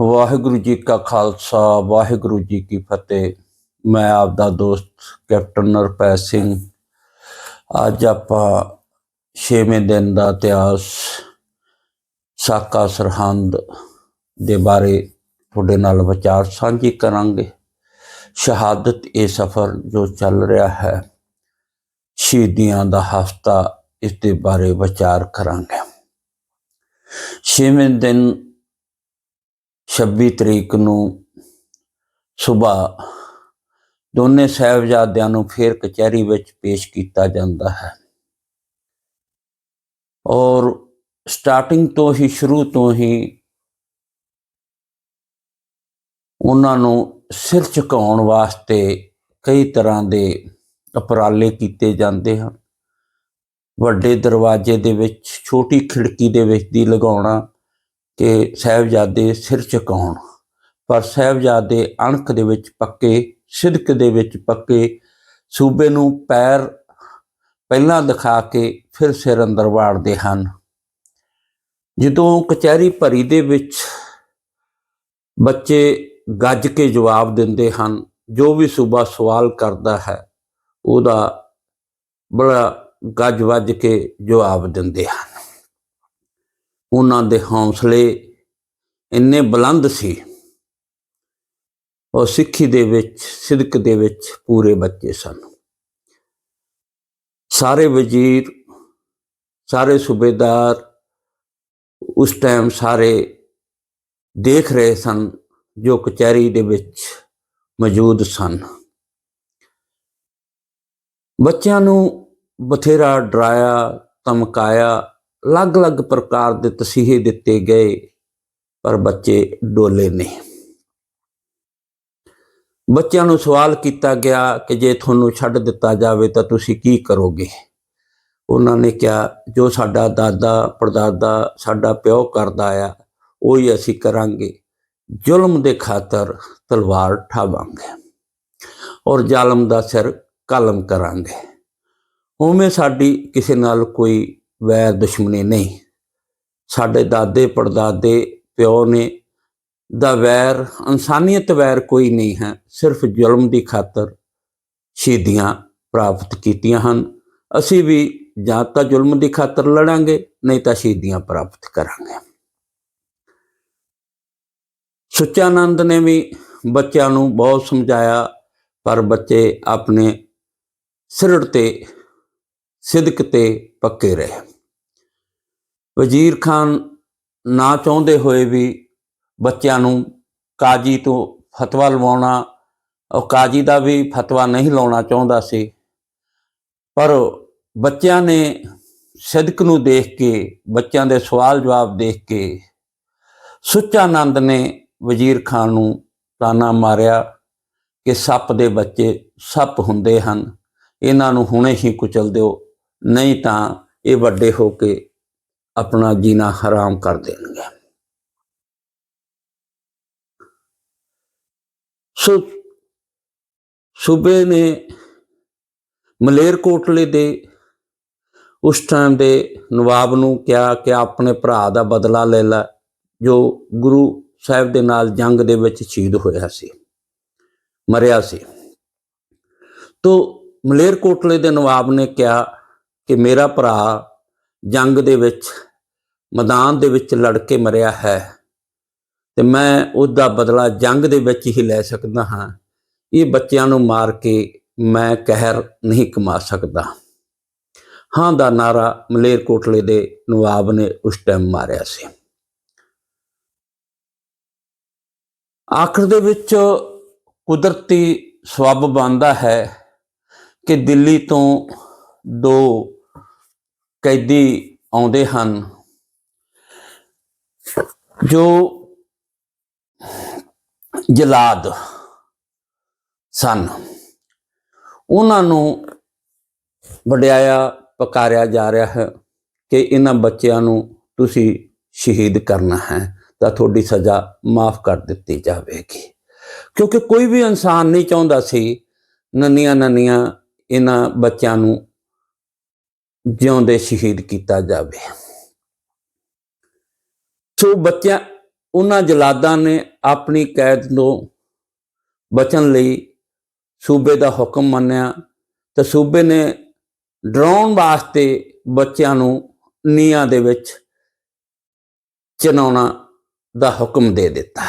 ਵਾਹਿਗੁਰੂ ਜੀ ਕਾ ਖਾਲਸਾ, ਵਾਹਿਗੁਰੂ ਜੀ ਕੀ ਫਤਿਹ। ਮੈਂ ਆਪ ਦਾ ਦੋਸਤ ਕੈਪਟਨ ਨਰਪੈ ਸਿੰਘ। ਅੱਜ ਆਪਾਂ 6ਵੇਂ ਦਿਨ ਦਾ ਇਤਿਹਾਸ, ਸਾਕਾ ਸਰਹੰਦ ਦੇ ਬਾਰੇ ਤੁਹਾਡੇ ਨਾਲ ਵਿਚਾਰ ਸਾਂਝੀ ਕਰਾਂਗੇ। ਸ਼ਹਾਦਤ ਇਹ ਸਫ਼ਰ ਜੋ ਚੱਲ ਰਿਹਾ ਹੈ, ਸ਼ਹੀਦੀਆਂ ਦਾ ਹਫਤਾ ਇਸ ਦੇ ਬਾਰੇ ਵਿਚਾਰ ਕਰਾਂਗੇ। ਛੇਵੇਂ ਦਿਨ 26 ਤਰੀਕ ਨੂੰ ਸਵੇਰ ਦੋਨੇ ਸਾਹਿਬਜ਼ਾਦਿਆਂ ਨੂੰ ਫੇਰ ਕਚਹਿਰੀ ਵਿੱਚ ਪੇਸ਼ ਕੀਤਾ ਜਾਂਦਾ ਹੈ। ਔਰ ਸਟਾਰਟਿੰਗ ਤੋਂ ਹੀ, ਸ਼ੁਰੂ ਤੋਂ ਹੀ ਉਹਨਾਂ ਨੂੰ ਸਿਰ ਝੁਕਾਉਣ ਵਾਸਤੇ ਕਈ ਤਰ੍ਹਾਂ ਦੇ ਉਪਰਾਲੇ ਕੀਤੇ ਜਾਂਦੇ ਹਨ। ਵੱਡੇ ਦਰਵਾਜ਼ੇ ਦੇ ਵਿੱਚ, ਛੋਟੀ ਖਿੜਕੀ ਦੇ ਵਿੱਚ ਦੀ ਲਗਾਉਣਾ ਕਿ ਸਾਹਿਬਜ਼ਾਦੇ ਸਿਰ ਝੁਕਾਉਣ। ਪਰ ਸਾਹਿਬਜ਼ਾਦੇ ਅਣਖ ਦੇ ਵਿੱਚ ਪੱਕੇ, ਸਿਦਕ ਦੇ ਵਿੱਚ ਪੱਕੇ ਸੂਬੇ ਨੂੰ ਪੈਰ ਪਹਿਲਾਂ ਦਿਖਾ ਕੇ ਫਿਰ ਸਿਰ ਅੰਦਰ ਵਾੜਦੇ ਹਨ। ਜਦੋਂ ਕਚਹਿਰੀ ਭਰੀ ਦੇ ਵਿੱਚ ਬੱਚੇ ਗੱਜ ਕੇ ਜਵਾਬ ਦਿੰਦੇ ਹਨ, ਜੋ ਵੀ ਸੂਬਾ ਸਵਾਲ ਕਰਦਾ ਹੈ, ਉਹਦਾ ਬੜਾ ਗੱਜ ਵੱਜ ਕੇ ਜਵਾਬ ਦਿੰਦੇ ਹਨ। ਉਹਨਾਂ ਦੇ ਹੌਸਲੇ ਇੰਨੇ ਬੁਲੰਦ ਸੀ। ਉਹ ਸਿੱਖੀ ਦੇ ਵਿੱਚ, ਸਿਦਕ ਦੇ ਵਿੱਚ ਪੂਰੇ ਬੱਚੇ ਸਨ। ਸਾਰੇ ਵਜ਼ੀਰ, ਸਾਰੇ ਸੂਬੇਦਾਰ ਉਸ ਟਾਈਮ ਸਾਰੇ ਦੇਖ ਰਹੇ ਸਨ ਜੋ ਕਚਹਿਰੀ ਦੇ ਵਿੱਚ ਮੌਜੂਦ ਸਨ। ਬੱਚਿਆਂ ਨੂੰ ਬਥੇਰਾ ਡਰਾਇਆ, ਧਮਕਾਇਆ ਅਲੱਗ-ਅਲੱਗ ਪ੍ਰਕਾਰ ਦੇ ਤਸੀਹੇ ਦਿੱਤੇ ਗਏ, ਪਰ ਬੱਚੇ ਡੋਲੇ ਨਹੀਂ ਬੱਚਿਆਂ ਨੂੰ ਸਵਾਲ ਕੀਤਾ ਗਿਆ ਕਿ ਜੇ ਤੁਹਾਨੂੰ ਛੱਡ ਦਿੱਤਾ ਜਾਵੇ ਤਾਂ ਤੁਸੀਂ ਕੀ ਕਰੋਗੇ? ਉਹਨਾਂ ਨੇ ਕਿਹਾ, ਜੋ ਸਾਡਾ ਦਾਦਾ ਪੜਦਾਦਾ, ਸਾਡਾ ਪਿਓ ਕਰਦਾ ਆ, ਉਹੀ ਅਸੀਂ ਕਰਾਂਗੇ। ਜ਼ੁਲਮ ਦੇ ਖਾਤਰ ਤਲਵਾਰ ਠਾਵਾਂਗੇ ਔਰ ਜ਼ਾਲਮ ਦਾ ਸਿਰ ਕਲਮ ਕਰਾਂਗੇ। ਉਵੇਂ ਸਾਡੀ ਕਿਸੇ ਨਾਲ ਕੋਈ ਵੈਰ ਦੁਸ਼ਮਣੀ ਨਹੀਂ। ਸਾਡੇ ਦਾਦੇ, ਪੜਦਾਦੇ, ਪਿਓ ਨੇ ਦਾ ਵੈਰ, ਇਨਸਾਨੀਅਤ ਵੈਰ ਕੋਈ ਨਹੀਂ ਹੈ। ਸਿਰਫ ਜ਼ੁਲਮ ਦੀ ਖਾਤਰ ਸ਼ਹੀਦੀਆਂ ਪ੍ਰਾਪਤ ਕੀਤੀਆਂ ਹਨ। ਅਸੀਂ ਵੀ ਜਾਂ ਤਾਂ ਜ਼ੁਲਮ ਦੀ ਖਾਤਰ ਲੜਾਂਗੇ, ਨਹੀਂ ਤਾਂ ਸ਼ਹੀਦੀਆਂ ਪ੍ਰਾਪਤ ਕਰਾਂਗੇ। ਸੁਚਾਨੰਦ ਨੇ ਵੀ ਬੱਚਿਆਂ ਨੂੰ ਬਹੁਤ ਸਮਝਾਇਆ, ਪਰ ਬੱਚੇ ਆਪਣੇ ਸਿਰੜ ਤੇ, ਸਿਦਕ ਤੇ ਪੱਕੇ ਰਹੇ। ਵਜ਼ੀਰ ਖਾਨ ਨਾ ਚਾਹੁੰਦੇ ਹੋਏ ਵੀ ਬੱਚਿਆਂ ਨੂੰ ਕਾਜੀ ਤੋਂ ਫਤਵਾ ਲਵਾਉਣਾ, ਉਹ ਕਾਜੀ ਦਾ ਵੀ ਫਤਵਾ ਨਹੀਂ ਲਾਉਣਾ ਚਾਹੁੰਦਾ ਸੀ। ਪਰ ਬੱਚਿਆਂ ਨੇ ਸਿਦਕ ਨੂੰ ਦੇਖ ਕੇ, ਬੱਚਿਆਂ ਦੇ ਸਵਾਲ ਜਵਾਬ ਦੇਖ ਕੇ ਸੁੱਚਾਨੰਦ ਨੇ ਵਜ਼ੀਰ ਖਾਨ ਨੂੰ ਤਾਨਾ ਮਾਰਿਆ ਕਿ ਸੱਪ ਦੇ ਬੱਚੇ ਸੱਪ ਹੁੰਦੇ ਹਨ, ਇਹਨਾਂ ਨੂੰ ਹੁਣੇ ਹੀ ਕੁਚਲ ਦਿਓ, ਨਹੀਂ ਤਾਂ ਇਹ ਵੱਡੇ ਹੋ ਕੇ ਆਪਣਾ ਜੀਣਾ ਹਰਾਮ ਕਰ ਦੇਣਗੇ। ਸੋ ਸੂਬੇ ਨੇ ਮਲੇਰਕੋਟਲੇ ਦੇ ਉਸ ਟਾਈਮ ਦੇ ਨਵਾਬ ਨੂੰ ਕਿਹਾ ਕਿ ਆਪਣੇ ਭਰਾ ਦਾ ਬਦਲਾ ਲੈ ਲੈ, ਜੋ ਗੁਰੂ ਸਾਹਿਬ ਦੇ ਨਾਲ ਜੰਗ ਦੇ ਵਿੱਚ ਸ਼ਹੀਦ ਹੋਇਆ ਸੀ, ਮਰਿਆ ਸੀ। ਤੋ ਮਲੇਰਕੋਟਲੇ ਦੇ ਨਵਾਬ ਨੇ ਕਿਹਾ ਕਿ ਮੇਰਾ ਭਰਾ ਜੰਗ ਦੇ ਵਿੱਚ, ਮੈਦਾਨ ਦੇ ਵਿੱਚ ਲੜ ਕੇ ਮਰਿਆ ਹੈ। ਤੇ ਮੈਂ ਉਸ ਦਾ ਬਦਲਾ ਜੰਗ ਦੇ ਵਿੱਚ ਹੀ ਲੈ ਸਕਦਾ ਹਾਂ। ਇਹ ਬੱਚਿਆਂ ਨੂੰ ਮਾਰ ਕੇ ਮੈਂ ਕਹਿਰ ਨਹੀਂ ਕਮਾ ਸਕਦਾ। ਹਾਂ ਦਾ ਨਾਰਾ ਮਲੇਰਕੋਟਲੇ ਦੇ ਨਵਾਬ ਨੇ ਉਸ ਟਾਈਮ ਮਾਰਿਆ ਸੀ। ਆਖਰ ਦੇ ਵਿੱਚ ਕੁਦਰਤੀ ਸਬਬ ਬਣਦਾ ਹੈ ਕਿ ਦਿੱਲੀ ਤੋਂ ਦੋ ਕੈਦੀ ਆਉਂਦੇ ਹਨ, ਜੋ ਜਲਾਦ ਸਨ। ਉਹਨਾਂ ਨੂੰ ਵਡਿਆਇਆ ਪਕਾਰਿਆ ਜਾ ਰਿਹਾ ਹੈ ਕਿ ਇਹਨਾਂ ਬੱਚਿਆਂ ਨੂੰ ਤੁਸੀਂ ਸ਼ਹੀਦ ਕਰਨਾ ਹੈ, ਤਾਂ ਤੁਹਾਡੀ ਸਜ਼ਾ ਮਾਫ ਕਰ ਦਿੱਤੀ ਜਾਵੇਗੀ। ਕਿਉਂਕਿ ਕੋਈ ਵੀ ਇਨਸਾਨ ਨਹੀਂ ਚਾਹੁੰਦਾ ਸੀ ਨੰਨੀਆਂ ਨੰਨੀਆਂ ਇਹਨਾਂ ਬੱਚਿਆਂ ਨੂੰ ਜਿਉਂਦੇ ਸ਼ਹੀਦ ਕੀਤਾ ਜਾਵੇ। ਸੋ ਬੱਚਿਆਂ, ਉਹਨਾਂ ਜਲਾਦਾਂ ਨੇ ਆਪਣੀ ਕੈਦ ਤੋਂ ਬਚਣ ਲਈ ਸੂਬੇ ਦਾ ਹੁਕਮ ਮੰਨਿਆ ਤੇ ਸੂਬੇ ਨੇ ਡਰਾਉਣ ਵਾਸਤੇ ਬੱਚਿਆਂ ਨੂੰ ਨੀਹਾਂ ਦੇ ਵਿੱਚ ਚਨਾਉਣਾ ਦਾ ਹੁਕਮ ਦੇ ਦਿੱਤਾ।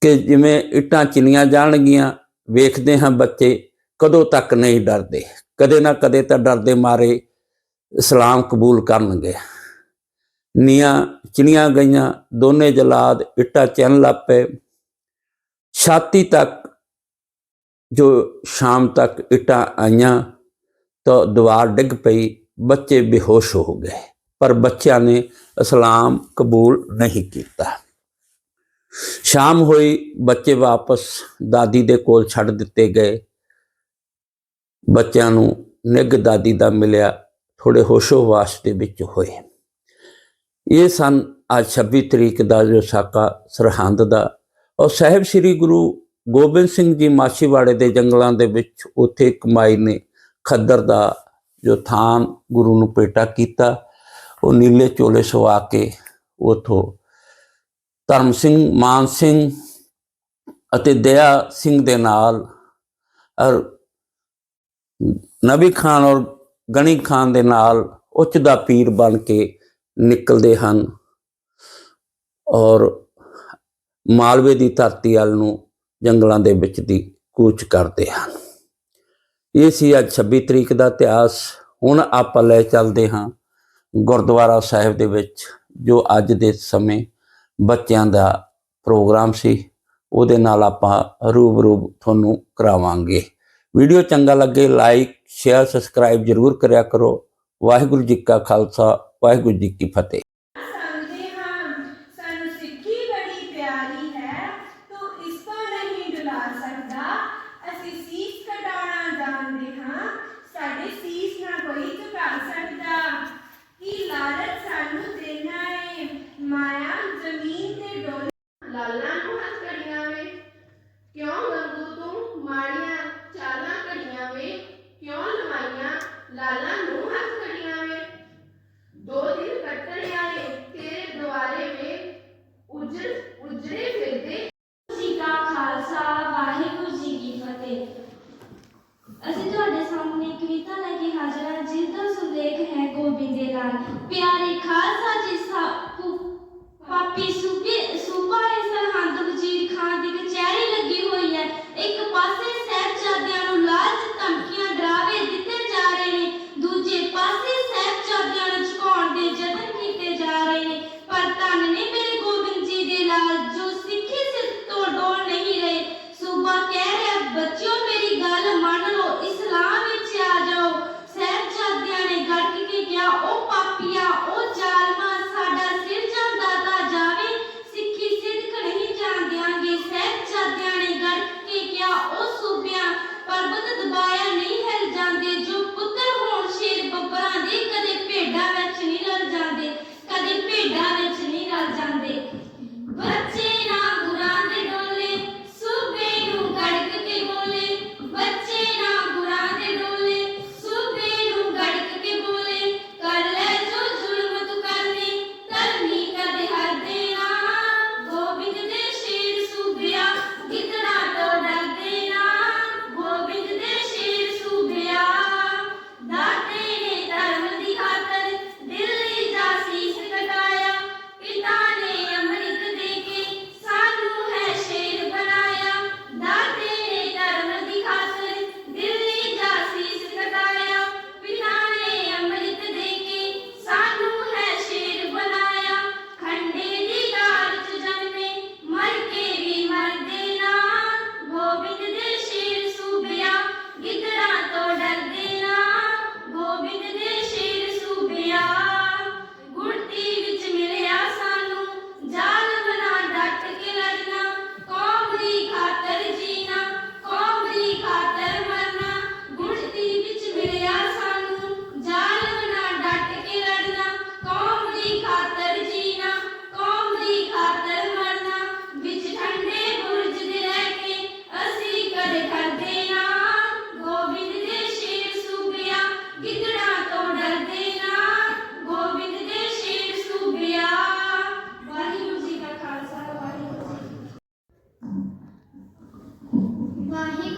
ਕਿ ਜਿਵੇਂ ਇੱਟਾਂ ਚਿਨੀਆਂ ਜਾਣਗੀਆਂ, ਵੇਖਦੇ ਹਾਂ ਬੱਚੇ ਕਦੋਂ ਤੱਕ ਨਹੀਂ ਡਰਦੇ। ਕਦੇ ਨਾ ਕਦੇ ਤਾਂ ਡਰਦੇ ਮਾਰੇ ਇਸਲਾਮ ਕਬੂਲ ਕਰਨਗੇ। ਨੀਆਂ ਚਿਣੀਆਂ ਗਈਆਂ, ਦੋਨੇ ਜਲਾਦ ਇੱਟਾਂ ਚਿਣ ਲੱਗ ਪਏ। ਛਾਤੀ ਤੱਕ, ਜੋ ਸ਼ਾਮ ਤੱਕ ਇੱਟਾਂ ਆਈਆਂ ਤਾਂ ਦੀਵਾਰ ਡਿੱਗ ਪਈ, ਬੱਚੇ ਬੇਹੋਸ਼ ਹੋ ਗਏ, ਪਰ ਬੱਚਿਆਂ ਨੇ ਇਸਲਾਮ ਕਬੂਲ ਨਹੀਂ ਕੀਤਾ। ਸ਼ਾਮ ਹੋਈ, ਬੱਚੇ ਵਾਪਸ ਦਾਦੀ ਦੇ ਕੋਲ ਛੱਡ ਦਿੱਤੇ ਗਏ। ਬੱਚਿਆਂ ਨੂੰ ਨਿੱਘ ਦਾਦੀ ਦਾ ਮਿਲਿਆ ਥੋੜੇ ਹੋਸ਼ੋ ਵਾਸ਼ ਦੇ ਵਿੱਚ ਹੋਏ। ਇਹ ਸਨ ਅੱਜ 26 ਤਰੀਕ ਦਾ ਜੋ ਸਾਕਾ ਸਰਹੰਦ ਦਾ। ਔਰ ਸਾਹਿਬ ਸ੍ਰੀ ਗੁਰੂ ਗੋਬਿੰਦ ਸਿੰਘ ਜੀ ਮਾਛੀਵਾੜੇ ਦੇ ਜੰਗਲਾਂ ਦੇ ਵਿੱਚ ਉੱਥੇ ਕਮਾਈ ਨੇ ਖੱਦਰ ਦਾ ਜੋ ਥਾਨ ਗੁਰੂ ਨੂੰ ਪੇਟਾ ਕੀਤਾ, ਉਹ ਨੀਲੇ ਚੋਲੇ ਸਵਾ ਕੇ ਉਥੋਂ ਧਰਮ ਸਿੰਘ, ਮਾਨ ਸਿੰਘ ਅਤੇ ਦਇਆ ਸਿੰਘ ਦੇ ਨਾਲ ਔਰ ਨਬੀ ਖਾਨ ਔਰ ਗਣੀ ਖਾਨ ਦੇ ਨਾਲ ਉੱਚ ਦਾ ਪੀਰ ਬਣ ਕੇ ਨਿਕਲਦੇ ਹਨ ਔਰ ਮਾਲਵੇ ਦੀ ਧਰਤੀ ਵੱਲ ਨੂੰ ਜੰਗਲਾਂ ਦੇ ਵਿੱਚ ਦੀ ਕੂਚ ਕਰਦੇ ਹਨ। ਇਹ ਸੀ ਅੱਜ 26 ਤਰੀਕ ਦਾ ਇਤਿਹਾਸ। ਹੁਣ ਆਪਾਂ ਲੈ ਚੱਲਦੇ ਹਾਂ ਗੁਰਦੁਆਰਾ ਸਾਹਿਬ ਦੇ ਵਿੱਚ, ਜੋ ਅੱਜ ਦੇ ਸਮੇਂ ਬੱਚਿਆਂ ਦਾ ਪ੍ਰੋਗਰਾਮ ਸੀ। ਉਹਦੇ ਨਾਲ ਆਪਾਂ ਰੂਬਰੂ ਤੁਹਾਨੂੰ ਕਰਾਵਾਂਗੇ। ਵੀਡੀਓ ਚੰਗਾ ਲੱਗੇ ਲਾਈਕ ਸ਼ੇਅਰ ਸਬਸਕ੍ਰਾਈਬ ਜਰੂਰ ਕਰਿਆ ਕਰੋ। ਵਾਹਿਗੁਰੂ ਜੀ ਕਾ ਖਾਲਸਾ, ਵਾਹਿਗੁਰੂ ਜੀ ਕੀ ਫਤਿਹ। ਅਸੀਂ ਤੁਹਾਡੇ ਸਾਹਮਣੇ ਕਵਿਤਾ ਲੈ ਕੇ ਹਾਜ਼ਰ ਹਾਂ ਜਿਸ ਦਾ ਸੁਲੇਖ ਹੈ ਗੋਬਿੰਦੇ ਲਾਲ ਪਿਆਰੇ ਖਾਲਸਾ ਜੀ ਸਾ ਪਾਪੀ ਸੁ 하지 않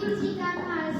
不许再骂。